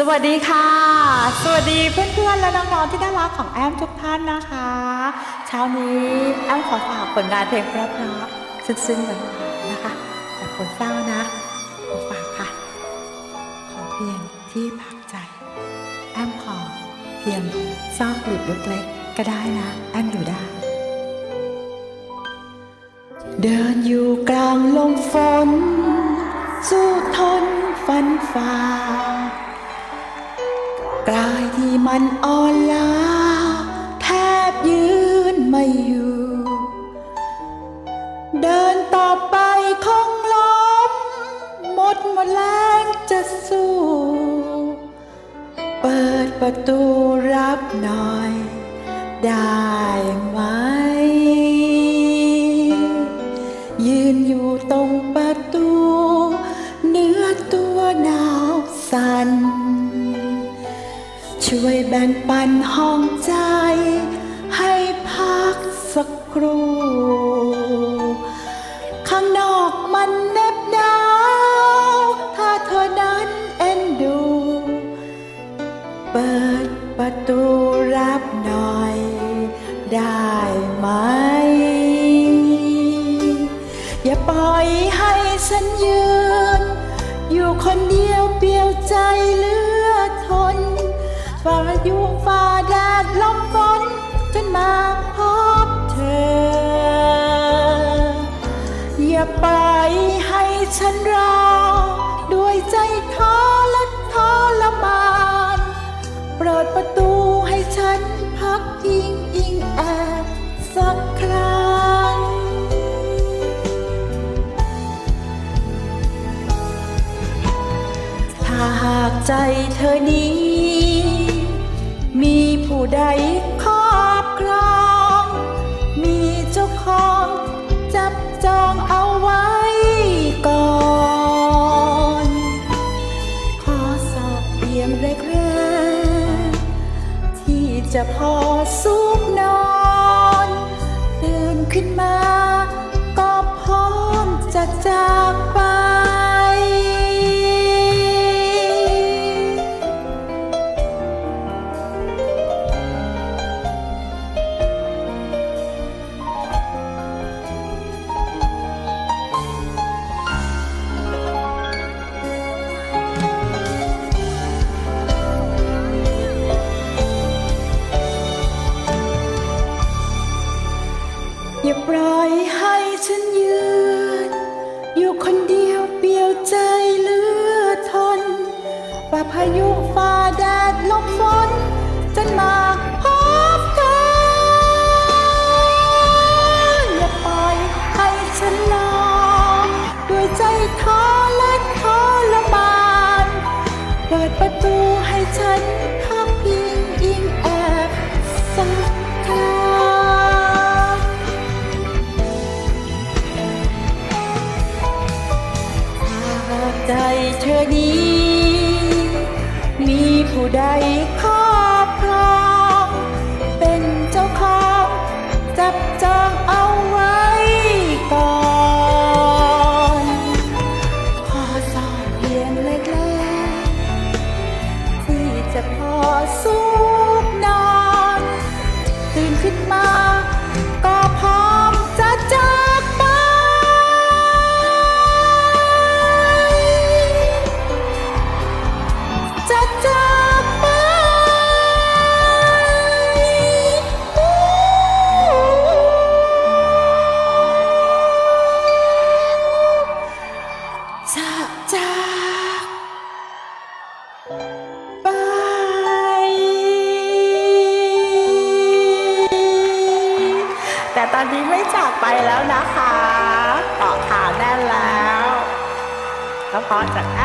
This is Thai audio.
สวัสดีค่ะ สวัสดีเพื่อนๆ และน้องๆที่น่ารักของแอมทุกท่านนะคะ เช้านี้แอมขอฝากผลงานเพลงเพราะๆซึ้งๆหวานๆนะคะแต่คนเศร้านะขอฝากค่ะ ขอเพียงที่พักใจ แอมขอเพียงซอกหลืบเล็กๆก็ได้นะ แอมอยู่ได้ เดินอยู่กลางลมฝน สู้ทนฟันฝ่า มันอ่อนล้าแทบยืนไม่อยู่ เดินต่อไปคงล้มหมดหมดแรงจะสู้ เปิดประตูรับหน่อย ได้ไหม ยืนอยู่ตรงประตู เนื้อตัวหนาวสั่น ช่วยแบ่งปันห้องใจ ให้พักสักครู่ข้างนอกมันเหน็บหนาวถ้าเธอนั้นเอ็นดู เปิดประตูรับหน่อย ได้ไหม อย่าปล่อยให้ฉันยืน อยู่คนเดียวเปลี่ยวใจเลือทน ฝ่ายุฝ่าแดดลมฝนจนมาพบเธอ อย่าปล่อยให้ฉันรอ ด้วยใจท้อและทรมานโปรดประตูให้ฉันพักพิงอิงแอบสักครั้งถ้าหากใจเธอนี้ ผู้ใดครอบครอง มีเจ้าของ จับจองเอาไว้ก่อน ขอสอบเพียงแรกๆที่จะพอสุกนอนตื่นขึ้นมา ก็พร้อมจะจากไป อย่าปล่อยให้ฉันยืน อยู่คนเดียวเปลี่ยวใจเหลือทนฝ่าพายุฝ่าแดดลมฝนจนมา อนี้ มีผู้ใดครอบครอง เป็นเจ้าของ จับจองเอาไว้ก่อนขอสอบเพียงเล็กๆที่จะพอสุกนอน ตื่นขึ้นมาก็ แต่ตอนนี้ไม่จากไปแล้วนะคะเกาะขาแน่นแล้วก็เพราะจากแอ